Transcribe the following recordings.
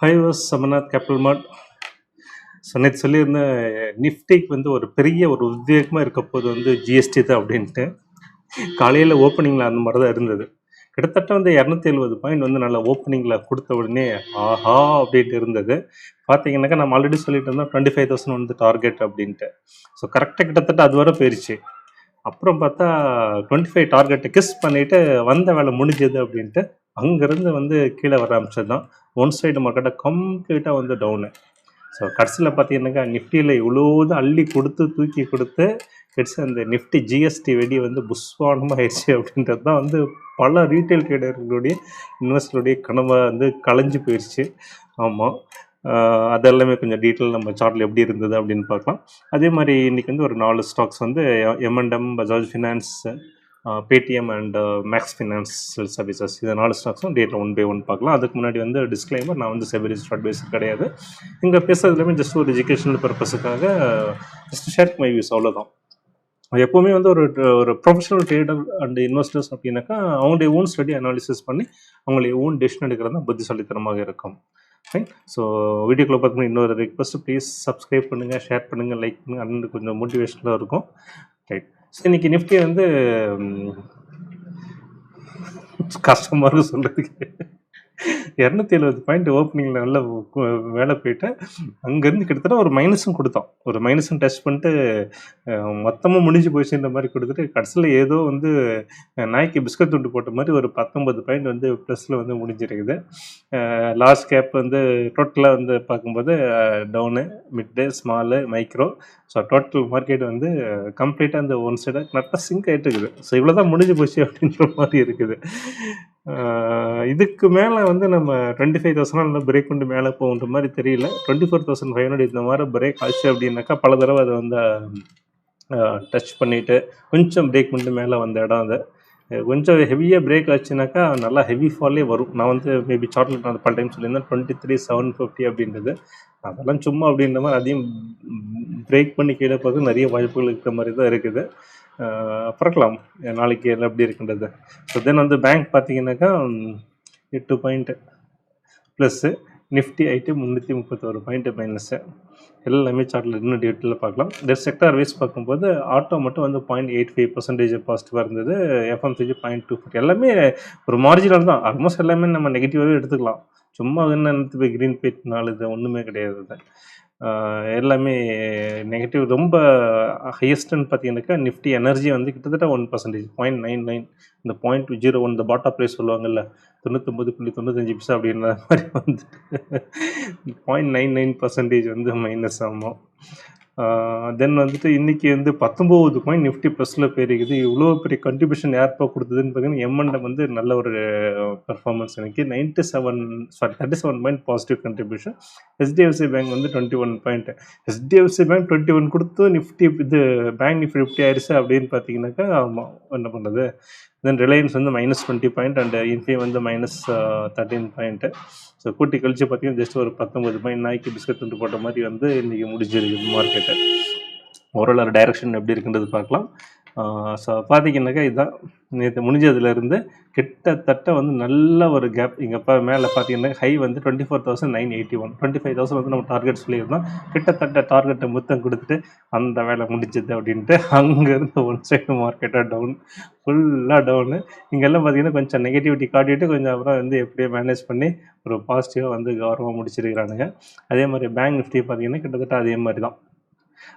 Hi was Samanath Capital Mart so நேற்று சொல்லியிருந்தேன் நிஃப்டிக்கு வந்து ஒரு பெரிய ஒரு உத்வேகமாக இருக்க போது வந்து ஜிஎஸ்டி தான் அப்படின்ட்டு. காலையில் ஓப்பனிங்கில் அந்த மாதிரி தான் இருந்தது. கிட்டத்தட்ட வந்து இரநூத்தி எழுபது பாயிண்ட் வந்து நல்லா ஓப்பனிங்கில் கொடுத்த உடனே ஆஹா அப்படின்ட்டு இருந்தது. பார்த்தீங்கன்னாக்கா நம்ம ஆல்ரெடி சொல்லிட்டு இருந்தோம் டுவெண்ட்டி ஃபைவ் தௌசண்ட் வந்து டார்கெட் அப்படின்ட்டு. ஸோ கரெக்டாக கிட்டத்தட்ட அது வரை போயிடுச்சு அப்புறம் பார்த்தா டுவெண்ட்டி ஃபைவ் டார்கெட்டை கிஸ் பண்ணிவிட்டு வந்த வேலை முடிஞ்சது அப்படின்ட்டு. அங்கேருந்து வந்து கீழே வர ஆரம்பிச்சது தான். ஒன் சைடு மார்க்கெட்டை கம்ப்ளீட்டாக வந்து டவுனு ஸோ கடைசியில் பார்த்தீங்கன்னாக்கா நிஃப்டியில் இவ்வளோது அள்ளி கொடுத்து தூக்கி கொடுத்து கிடச்சி அந்த நிஃப்டி ஜிஎஸ்டி வெடி வந்து புஷ்வானமாக ஆயிடுச்சு அப்படின்றது தான் வந்து பல ரீட்டைல் ட்ரேடர்களுடைய இன்வெஸ்டருடைய கனவை வந்து கலைஞ்சு போயிடுச்சு ஆமாம் அதெல்லாமே கொஞ்சம் டீட்டெயில் நம்ம சார்ட்டில் எப்படி இருந்தது அப்படின்னு பார்க்கலாம். அதே மாதிரி இன்றைக்கி வந்து ஒரு நாலு ஸ்டாக்ஸ் வந்து momentum Bajaj Finance Paytm and Max Financial Services இது நாலு ஸ்டாக்ஸும் டேட்டில் ஒன் பை ஒன் பார்க்கலாம். அதுக்கு முன்னாடி வந்து டிஸ்க்ளைமர் நான் வந்து செபரிஸ் அட்வைசர் கிடையாது. இங்கே பேசுறதுலேயுமே ஜஸ்ட் ஒரு எஜுகேஷனல் பர்பஸுக்காக ஜஸ்ட் ஷேர் மை வியூஸ் அவ்வளோதான் எப்போவுமே வந்து ஒரு ஒரு ப்ரொஃபஷனல் ட்ரேடர் அண்ட் இன்வெஸ்டர்ஸ் அப்படின்னாக்கா அவங்களுடைய ஓன் ஸ்டடி அனாலிசிஸ் பண்ணி அவங்களுடைய ஓன் டெசிஷன் எடுக்கிறது தான் புத்திசாலித்தனமாக இருக்கும். ஃபைன் ஸோ வீடியோக்குள்ள பார்த்தீங்கன்னா இன்னொரு ரிக்வஸ்ட் ப்ளீஸ் சப்ஸ்கிரைப் பண்ணுங்கள் ஷேர் பண்ணுங்கள் லைக் பண்ணுங்கள் அண்ட் கொஞ்சம் மோட்டிவேஷனாக இருக்கும். ரைட் இன்னைக்கு நிஃப்டி வந்து கஷ்டமாக இருக்கும் சொல்கிறதுக்கு இரநூத்தி எழுபது பாயிண்ட் ஓப்பனிங்கில் நல்ல வேலை போயிட்டு அங்கேருந்து கிட்டத்தட்ட ஒரு மைனஸும் கொடுத்தோம். ஒரு மைனஸும் டெஸ்ட் பண்ணிட்டு மொத்தமாக முடிஞ்சு போச்சுன்ற மாதிரி கொடுத்துட்டு கடைசியில் ஏதோ வந்து நாய்க்கு பிஸ்கட் துண்டு போட்ட மாதிரி ஒரு பத்தொன்பது பாயிண்ட் வந்து ப்ளஸில் வந்து முடிஞ்சிருக்குது. லாஸ்ட் கேப் வந்து டோட்டலாக வந்து பார்க்கும்போது down mid small micro so total market வந்து கம்ப்ளீட்டாக அந்த ஒன் சைடாக கரெக்டாக சிங்க் ஆகிட்டு இருக்குது. ஸோ இவ்வளோ தான் முடிஞ்சு போச்சு அப்படின்ற மாதிரி இருக்குது. இதுக்கு மேலே வந்து நம்ம டுவெண்ட்டி ஃபைவ் தௌசண்ட் நல்லா பிரேக் பண்ணிட்டு மேலே போகுன்ற மாதிரி தெரியல. Twenty four thousand five hundred இந்த மாதிரி பிரேக் ஆச்சு அப்படின்னாக்கா பல தடவை அதை வந்து டச் பண்ணிவிட்டு கொஞ்சம் பிரேக் பண்ணிட்டு மேலே வந்த இடம் அது. கொஞ்சம் ஹெவியாக பிரேக் ஆச்சுனாக்கா நல்லா ஹெவி ஃபாலே வரும். நான் வந்து மேபி சார்ட்டில் நான் பல டைம் சொல்லியிருந்தேன். டுவெண்ட்டி த்ரீ செவன் ஃபிஃப்டி அப்படின்றது. அதெல்லாம் சும்மா அப்படின்ற மாதிரி அதையும் பிரேக் பண்ணி கீழே பார்த்து நிறைய வாய்ப்புகள் இருக்கிற மாதிரி தான் இருக்குது. பிறக்கலாம். நாளைக்கு எல்லாம் எப்படி இருக்குன்றது? ஸோ தென் வந்து பேங்க் பார்த்தீங்கன்னாக்கா எட்டு பாயிண்ட்டு ப்ளஸ்ஸு நிஃப்டி ஐட்டு முந்நூற்றி முப்பத்தோரு பாயிண்ட் மைனஸ்ஸு எல்லாமே சார்ட்டில் இன்னும் டேட்டில் பார்க்கலாம் டெட் செக்டார் வைஸ் பார்க்கும்போது ஆட்டோ மட்டும் வந்து பாயிண்ட் எயிட் ஃபைவ் பர்சன்டேஜ் பாசிட்டிவாக இருந்தது. எஃப்எம்சிஜி பாயிண்ட் டூ எல்லாமே ஒரு மார்ஜினல் தான். ஆல்மோஸ்ட் எல்லாமே நம்ம நெகட்டிவாகவே எடுத்துக்கலாம். சும்மா என்ன போய் க்ரீன் பேட் நாலு இது ஒன்றுமே கிடையாது எல்லாமே நெகட்டிவ் ரொம்ப ஹையஸ்ட்னு பார்த்தீங்கன்னாக்கா நிஃப்டி எனர்ஜி வந்து கிட்டத்தட்ட one percentage point nine nine இந்த பாயிண்ட் ஜீரோ ஒன் இந்த பாட்டா ப்ரைஸ் சொல்லுவாங்கல்ல தொண்ணூத்தொம்பது புள்ளி தொண்ணூத்தஞ்சு பிசா அப்படின்ற மாதிரி வந்து பாயிண்ட் நைன் நைன் பர்சன்டேஜ் வந்து மைனஸ் ஆகும். தென் வந்துட்டு இன்றைக்கி வந்து பத்தொம்போது பாயிண்ட் நிஃப்டி ப்ளஸில் போயிருக்குது இவ்வளோ பெரிய கண்ட்ரிபியூஷன் யார்ப்பா கொடுத்ததுன்னு பார்த்தீங்கன்னா எம்என்டம் வந்து நல்ல ஒரு பெர்ஃபார்மன்ஸ் எனக்கு. Ninety seven sorry thirty seven point positive contribution HDFC bank வந்து twenty one point HDFC bank twenty one கொடுத்து நிஃப்டி இது பேங்க் நிஃப்டி ஃபிஃப்டி ஆயிடுச்சு அப்படின்னு பார்த்தீங்கன்னாக்கா என்ன பண்ணுறது தென் ரிலையன்ஸ் வந்து minus twenty point and Infy வந்து மைனஸ் தேர்ட்டீன் பாயிண்ட்டு ஸோ கூட்டி கழிச்சு பார்த்தீங்கன்னா ஜஸ்ட் ஒரு பத்தொம்பது பாயிண்ட் நாய்க்கு பிஸ்கட் துண்டு போட்ட மாதிரி வந்து இன்றைக்கி முடிஞ்சிருக்குது மார்க்கெட்டு ஓரளவு டைரக்ஷன் எப்படி இருக்குன்றது பார்க்கலாம். ஸோ பார்த்தீங்கன்னாக்கா இதுதான் நேற்று முடிஞ்சதுலேருந்து கிட்டத்தட்ட வந்து நல்ல ஒரு கேப் இங்கே இப்போ மேலே பார்த்தீங்கன்னா ஹை வந்து twenty four thousand nine eighty one twenty five thousand வந்து நம்ம டார்கெட் சொல்லியிருந்தோம். கிட்டத்தட்ட டார்கெட்டை முத்தம் கொடுத்துட்டு அந்த வேலை முடிஞ்சது அப்படின்ட்டு அங்கேருந்து ஒன் சைடு மார்க்கெட்டாக டவுன் ஃபுல்லாக டவுனு இங்கெல்லாம் பார்த்தீங்கன்னா கொஞ்சம் நெகட்டிவிட்டி காட்டிட்டு கொஞ்சம் அப்புறம் வந்து எப்படியோ மேனேஜ் பண்ணி ஒரு பாசிட்டிவாக வந்து கௌரவமாக முடிச்சிருக்கிறானுங்க. அதே மாதிரி பேங்க் நிஃப்டி பார்த்தீங்கன்னா கிட்டத்தட்ட அதே மாதிரி தான்.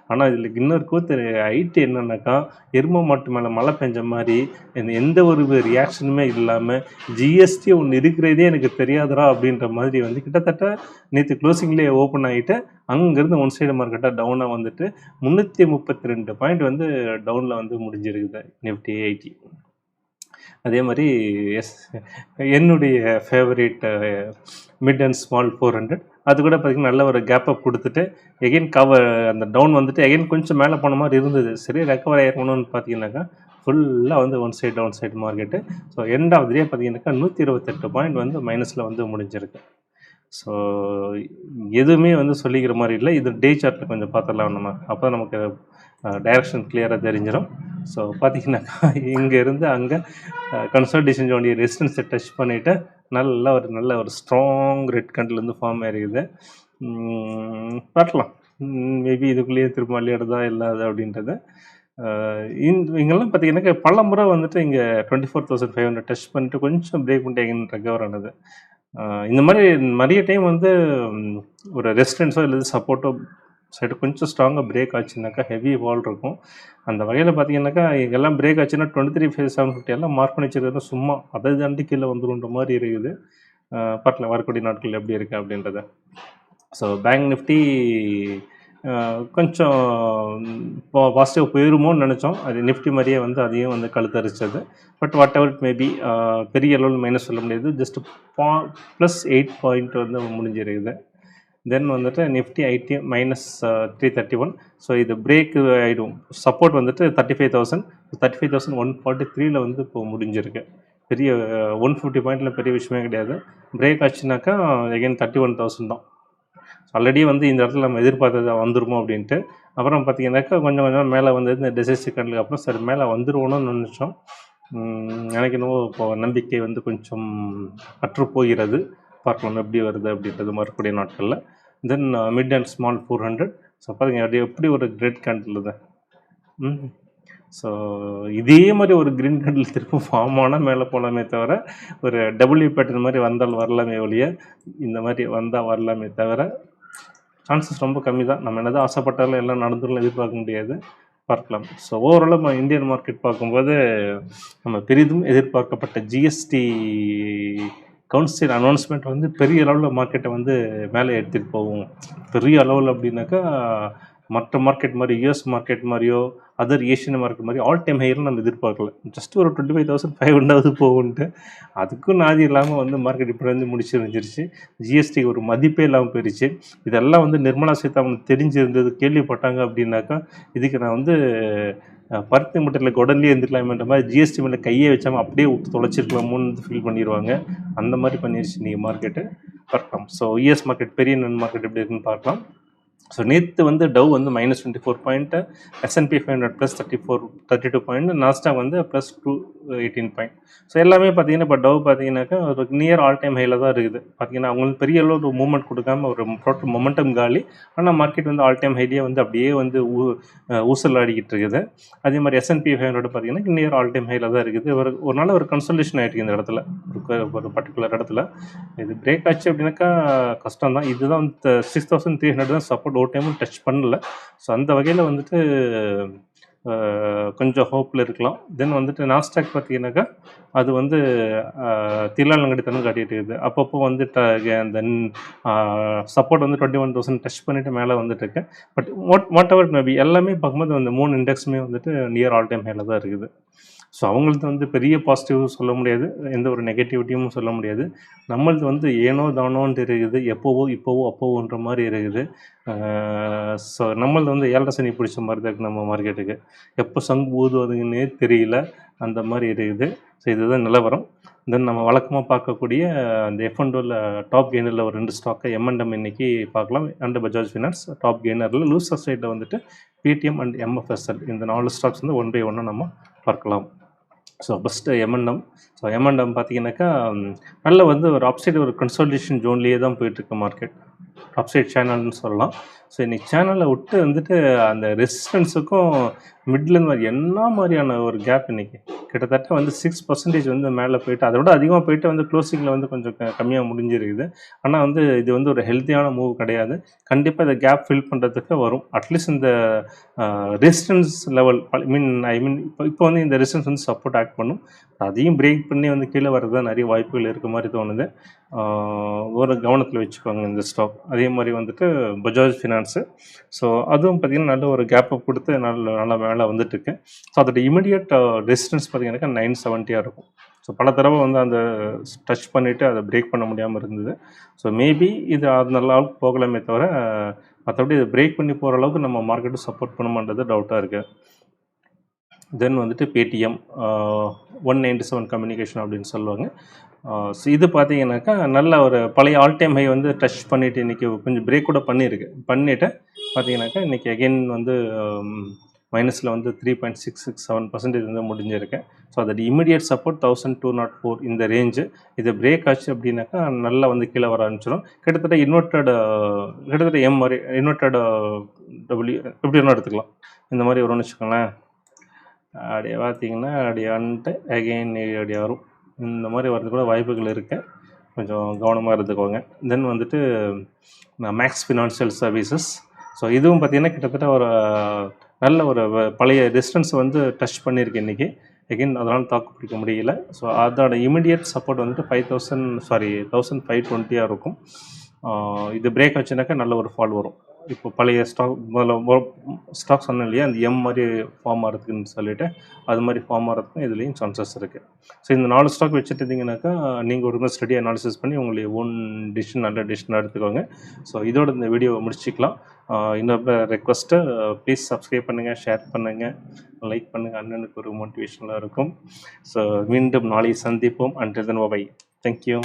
ஆனால் இதில் இன்னொரு கூத்து ஐடி என்னன்னாக்கா எரும மாட்டு மேலே மழை பெஞ்ச மாதிரி இந்த எந்த ஒரு ரியாக்ஷனுமே இல்லாமல் ஜிஎஸ்டி ஒன்று இருக்கிறதே எனக்கு தெரியாதுடா அப்படின்ற மாதிரி வந்து கிட்டத்தட்ட நேற்று க்ளோசிங்லேயே ஓப்பன் ஆகிட்டு அங்கேருந்து ஒன் சைடு மார்க்கெட்டாக டவுனாக வந்துட்டு முந்நூற்றி முப்பத்தி ரெண்டு பாயிண்ட் வந்து டவுனில் வந்து முடிஞ்சிருக்குது நிஃப்டி ஐடி அதே மாதிரி எஸ் என்னுடைய favourite mid and small four hundred அது கூட பார்த்திங்கன்னா நல்ல ஒரு கேப் அப் கொடுத்துட்டு எகைன் கவர் அந்த டவுன் வந்துட்டு எகைன் கொஞ்சம் மேலே போன மாதிரி இருந்தது. சரி ரெக்கவர் ஆயிருக்கணும்னு பார்த்தீங்கன்னாக்கா ஃபுல்லாக வந்து one side down side market so end of day பார்த்தீங்கன்னாக்கா நூற்றி இருபத்தெட்டு பாயிண்ட் வந்து மைனஸில் வந்து முடிஞ்சிருக்கு. ஸோ எதுவுமே வந்து சொல்லிக்கிற மாதிரி இல்லை. இது டே சார்ட்டில் கொஞ்சம் பார்த்துடலாம் நம்ம. அப்போ தான் நமக்கு டைரக்ஷன் கிளியராக தெரிஞ்சிடும் ஸோ பார்த்தீங்கன்னாக்கா இங்கேருந்து அங்கே கன்சல்டேஷன் ஜோனுடைய ரெசிடென்ஸை டச் பண்ணிவிட்டு நல்ல ஒரு நல்ல ஒரு ஸ்ட்ராங் ரெட் கண்ட்லேருந்து ஃபார்ம் ஆயிருக்குது பார்க்கலாம். மேபி இதுக்குள்ளேயே திரும்ப விளையாடுதா இல்லாத அப்படின்றது. இங்கெல்லாம் பார்த்தீங்கன்னாக்கா பல முறை வந்துட்டு இங்கே twenty four thousand five hundred test பண்ணிட்டு கொஞ்சம் பிரேக் பண்ணிட்டு எங்கே ரெக்கவர் ஆனது இந்த மாதிரி நிறைய டைம் வந்து ஒரு ரெசிடென்ஸோ இல்லை சப்போர்ட்டோ சைடு கொஞ்சம் ஸ்ட்ராங்காக பிரேக் ஆச்சுனாக்கா ஹெவி வால் இருக்கும். அந்த வகையில் பார்த்தீங்கன்னாக்கா இங்கெல்லாம் பிரேக் ஆச்சுன்னா twenty three five seven fifty எல்லாம் மார்க் பண்ணி வச்சிருக்கிறது சும்மா அதை தாண்டி கீழே வந்துருன்ற மாதிரி இருக்குது. ஆஹ் பார்க்கலாம் வரக்கூடிய நாட்கள் எப்படி இருக்குது அப்படின்றத. ஸோ பேங்க் நிஃப்டி கொஞ்சம் இப்போ பாசிட்டிவ் போயிருமோன்னு நினச்சோம். அது நிஃப்டி மாதிரியே வந்து அதையும் வந்து கழுத்தரிச்சது. But whatever it maybe பெரிய அளவில் மைனஸ் சொல்ல முடியாது. ஜஸ்ட் பா ப்ளஸ் எயிட் பாயிண்ட் வந்து முடிஞ்சிருக்குது. தென் வந்துட்டு Nifty IT minus three thirty one so இது பிரேக் ஆகிடும் சப்போர்ட் வந்துட்டு thirty five thousand thirty five thousand one forty த்ரீல வந்து இப்போ முடிஞ்சிருக்கு. பெரிய ஒன் ஃபிஃப்டி பாயிண்டில் பெரிய விஷயமே கிடையாது. பிரேக் ஆச்சுனாக்கா எகைன் தேர்ட்டி ஒன் தௌசண்ட் தான் ஆல்ரெடி வந்து இந்த இடத்துல நம்ம எதிர்பார்த்தது வந்துருமோ அப்படின்ட்டு. அப்புறம் பார்த்தீங்கன்னாக்கா கொஞ்சம் கொஞ்சம் மேலே வந்து இந்த டிசைஸ் செகண்ட்க்கு அப்புறம் சரி மேலே வந்துருவோன்னு நினச்சோம். எனக்கு என்னவோ இப்போ நம்பிக்கை வந்து கொஞ்சம் அற்று போகிறது பார்க்கலாம் எப்படி வருது அப்படின்றது மறுபடியும் நாட்களில். Then mid and small four hundred so பாருங்கள் அது எப்படி ஒரு கிரேட் கேண்டில் தான் ஸோ இதே மாதிரி ஒரு க்ரீன் கேண்டில் திரும்ப ஃபார்ம் ஆனால் மேலே போகலாமே தவிர ஒரு டபுள்யூ பேட்டர்ன் மாதிரி வந்தால் வரலாமே ஒழிய இந்த மாதிரி வந்தால் வரலாமே தவிர சான்சஸ் ரொம்ப கம்மி தான் நம்ம என்னதான் ஆசைப்பட்டாலும் எல்லாம் நடந்துடலாம் எதிர்பார்க்க முடியாது. பார்க்கலாம். ஸோ ஓவராலாக நம்ம இந்தியன் மார்க்கெட் பார்க்கும்போது நம்ம பெரிதும் எதிர்பார்க்கப்பட்ட ஜிஎஸ்டி கவுன்சில் அனௌன்ஸ்மெண்ட் வந்து பெரிய அளவில் மார்க்கெட்டை வந்து மேலே எடுத்துகிட்டு போகும். பெரிய அளவில் அப்படின்னாக்கா மற்ற மார்க்கெட் மாதிரி யூஎஸ் மார்க்கெட் மாதிரியோ அதர் ஏஷியன் மார்க்கெட் மாதிரி ஆல் டைம் ஹையர்னு நம்ம எதிர்பார்க்கல. ஜஸ்ட் ஒரு twenty five thousand five hundred போகும்ட்டு. அதுக்கும் நாதி இல்லாமல் வந்து மார்க்கெட் இப்படி வந்து முடிச்சிருந்துருச்சு. ஜிஎஸ்டி ஒரு மதிப்பே இல்லாமல் போயிடுச்சு இதெல்லாம் வந்து நிர்மலா சீதாராமன் தெரிஞ்சிருந்தது கேள்விப்பட்டாங்க அப்படின்னாக்கா இதுக்கு நான் வந்து பருத்தி மூட்டையில் குடல்லே இருந்துக்கலாமேன்ற மாதிரி ஜிஎஸ்டி மேலே கையே வச்சாமல் அப்படியே விட்டு தொலைச்சிருக்கலாமோன்னு ஃபீல் பண்ணிடுவாங்க அந்த மாதிரி பண்ணிருச்சு நீங்கள் மார்க்கெட்டு பார்க்கலாம். ஸோ யூஎஸ் மார்க்கெட் பெரிய நன் மார்க்கெட் எப்படி இருக்குன்னு பார்க்கலாம். ஸோ நேற்று வந்து டவ் வந்து minus twenty four point S and P five hundred plus thirty four thirty two point Nasdaq வந்து plus two eighteen point so எல்லாமே பார்த்தீங்கன்னா இப்போ டவ் பார்த்தீங்கன்னாக்கா ஒரு நியர் ஆல் டைம் ஹையில் தான் இருக்குது. பார்த்தீங்கன்னா அவங்களுக்கு பெரிய அளவு ஒரு மூவ்மெண்ட் கொடுக்காம ஒரு ப்ரோட்டல் மொமெண்டம் காலி. ஆனால் மார்க்கெட் வந்து ஆல் டைம் ஹைலியே வந்து அப்படியே வந்து ஊ- ஊசல் ஆடிக்கிட்டு இருக்குது. அதே மாதிரி S and P five hundred பார்த்தீங்கன்னா நியர் ஆல் டைம் ஹையில் தான் இருக்குது. ஒரு ஒரு நாள் ஒரு கன்சல்டேஷன் ஆகிருக்கு இந்த இடத்துல. ஒரு பர்டிகுலர் இடத்துல. இது பிரேக் ஆச்சு அப்படின்னாக்கா கஷ்டம் தான் இதுதான் சிக்ஸ் தௌசண்ட் த்ரீ ஹண்ட்ரட் தான் சப்போர்ட் ஒரு டைமும் டச் பண்ணல. ஸோ அந்த வகையில் வந்துட்டு கொஞ்சம் ஹோப்பில் இருக்கலாம். தென் வந்துட்டு நாஸ்டாக் பார்த்தீங்கன்னாக்கா அது வந்து தில்லாலங்கடித்தனம் காட்டிகிட்டு இருக்குது. அப்பப்போ வந்து ட அந்த சப்போர்ட் வந்து டுவெண்ட்டி ஒன் தௌசண்ட் டச் பண்ணிட்டு மேலே வந்துட்டு but what whatever maybe எல்லாமே பார்க்கும்போது அந்த மூணு இண்டெக்ஸுமே வந்துட்டு நியர் ஆல் டைம் ஹேல தான் இருக்குது. ஸோ அவங்களது வந்து பெரிய பாசிட்டிவ் சொல்ல முடியாது எந்த ஒரு நெகட்டிவிட்டியும் சொல்ல முடியாது. நம்மளது வந்து ஏனோ தானோன்ட்டு இருக்குது எப்போவோ இப்போவோ அப்போவோன்ற மாதிரி இருக்குது. ஸோ நம்மளது வந்து ஏழரை சனி பிடிச்ச மாதிரி தான் இருக்குது நம்ம மார்க்கெட்டுக்கு எப்போ சங்கு ஊதுவதுன்னே தெரியல அந்த மாதிரி இருக்குது. ஸோ இதுதான் நிலவரம். தென் நம்ம வழக்கமாக பார்க்கக்கூடிய அந்த எஃப் அண்ட் டாப் கெய்னரில் ஒரு ரெண்டு ஸ்டாக்கை எம்என்டம் இன்னைக்கு பார்க்கலாம். அண்ட் பஜாஜ் ஃபினான்ஸ் டாப் கெய்னரில் லூசர் சைடில் வந்துட்டு பேடிஎம் அண்ட் எம்எஃப்எஸ்எல் இந்த நாலு ஸ்டாக்ஸ் வந்து ஒன் பை ஒன்று நம்ம பார்க்கலாம். So first M N M so M N M பார்த்தீங்கன்னாக்கா நல்ல வந்து ஒரு அப்சைடு ஒரு கன்சல்டேஷன் ஜோன்லேயே தான் போயிட்டுருக்கு மார்க்கெட் அப்சைட் சேனல்னு சொல்லலாம். ஸோ இன்றைக்கி சேனலை விட்டு வந்துட்டு அந்த ரெசிஸ்டன்ஸுக்கும் மிட்லேருந்து மாதிரி என்ன மாதிரியான ஒரு கேப் இன்னைக்கு? கிட்டத்தட்ட வந்து சிக்ஸ் பர்சன்டேஜ் வந்து மேலே போயிட்டு அதை விட அதிகமாக போயிட்டு வந்து க்ளோசிங்கில் வந்து கொஞ்சம் கம்மியாக முடிஞ்சிருக்குது. ஆனால் வந்து இது வந்து ஒரு ஹெல்த்தியான மூவ் கிடையாது. கண்டிப்பாக இந்த கேப் ஃபில் பண்ணுறதுக்கு வரும். அட்லீஸ்ட் இந்த ரெசிஸ்டன்ஸ் லெவல் ஐ மீன் ஐ மீன் இப்போ இப்போ வந்து இந்த ரெசிஸ்டன்ஸ் வந்து சப்போர்ட் ஆக்ட் பண்ணும். அதையும் பிரேக் பண்ணி வந்து கீழே வர்றது நிறைய வாய்ப்புகள் இருக்க மாதிரி தோணுது. ஒரு கவனத்தில் வச்சுக்கோங்க இந்த ஸ்டாக் அதே மாதிரி வந்துட்டு பஜாஜ் ஃபினான்ஸு ஸோ அதுவும் பார்த்திங்கன்னா நல்ல ஒரு கேப் அப் கொடுத்து நல்ல நல்லா மேலே வந்துட்டுருக்கு. ஸோ அதோட இமிடியட் ரெசிஸ்டன்ஸ் பார்த்தீங்கன்னாக்கா நைன் செவன்ட்டியாக இருக்கும். ஸோ பல தடவை வந்து அந்த டச் பண்ணிவிட்டு அதை பிரேக் பண்ண முடியாமல் இருந்தது. ஸோ மேபி இது அது நல்ல அளவுக்கு போகலாமே தவிர மற்றபடி இதை பிரேக் பண்ணி போகிற அளவுக்கு நம்ம மார்க்கெட்டும் சப்போர்ட் பண்ணுமான்றது டவுட்டாக இருக்குது தென் வந்துட்டு Paytm one ninety seven communication அப்படின்னு சொல்லுவாங்க. ஸோ இது பார்த்தீங்கன்னாக்கா நல்ல ஒரு பழைய ஆல் டைம் ஹை வந்து டச் பண்ணிவிட்டு இன்றைக்கி கொஞ்சம் பிரேக் கூட பண்ணியிருக்கு. பண்ணிவிட்டு பார்த்தீங்கன்னாக்கா இன்றைக்கி அகெயின் வந்து மைனஸில் வந்து three point six six seven percentage வந்து முடிஞ்சிருக்கேன் ஸோ அதோட immediate support thousand two naught four இந்த ரேஞ்சு இது பிரேக் ஆச்சு அப்படின்னாக்கா நல்லா வந்து கீழே வர ஆரம்பிச்சிடும் கிட்டத்தட்ட இன்வெர்டட் கிட்டத்தட்ட எம் மாதிரி இன்வெர்டட் டபிள்யூ எப்படி வேணால் எடுத்துக்கலாம். இந்த மாதிரி வரும்னு வச்சுக்கோங்களேன். அப்படியே பார்த்தீங்கன்னா அப்படியே வந்துட்டு அகெயின் அப்படியே வரும். இந்த மாதிரி வரது கூட வாய்ப்புகள் இருக்குது கொஞ்சம் கவனமாக இருந்துக்கோங்க. தென் வந்துட்டு மேக்ஸ் ஃபினான்ஷியல் சர்வீசஸ் ஸோ இதுவும் பார்த்திங்கன்னா கிட்டத்தட்ட ஒரு நல்ல ஒரு வ- பழைய டிஸ்டன்ஸ் வந்து டச் பண்ணியிருக்கு இன்றைக்கி எகைன் அதனால் தாக்கு பிடிக்க முடியல. ஸோ அதோட இமிடியட் சப்போர்ட் வந்துட்டு five thousand sorry thousand five டுவெண்ட்டியாக இருக்கும். இது பிரேக் ஆச்சுனாக்கா நல்ல ஒரு ஃபால் வரும். இப்போ பழைய ஸ்டாக் முதல்ல ஸ்டாக் சொன்னேன் இல்லையா? அந்த எம் மாதிரி ஃபார்ம் ஆகிறதுக்குன்னு சொல்லிட்டு அது மாதிரி ஃபார்ம் ஆகிறதுக்கும் இதுலேயும் சான்சஸ் இருக்குது ஸோ இந்த நாலு ஸ்டாக் வச்சுட்டு இருந்தீங்கன்னாக்கா நீங்கள் ஒரு மாதிரி ஸ்டடி அனாலிசிஸ் பண்ணி உங்களுடைய ஓன் டிசிஷன் நல்ல டிசிஷன் எடுத்துக்கோங்க. ஸோ இதோட இந்த வீடியோவை முடிச்சுக்கலாம். இன்னொரு ரெக்வஸ்ட்டு ப்ளீஸ் சப்ஸ்கிரைப் பண்ணுங்கள் ஷேர் பண்ணுங்கள் லைக் பண்ணுங்கள் அண்ணனுக்கு ஒரு மோட்டிவேஷனாக இருக்கும். ஸோ மீண்டும் நாளை சந்திப்போம். And then ஒபை thank you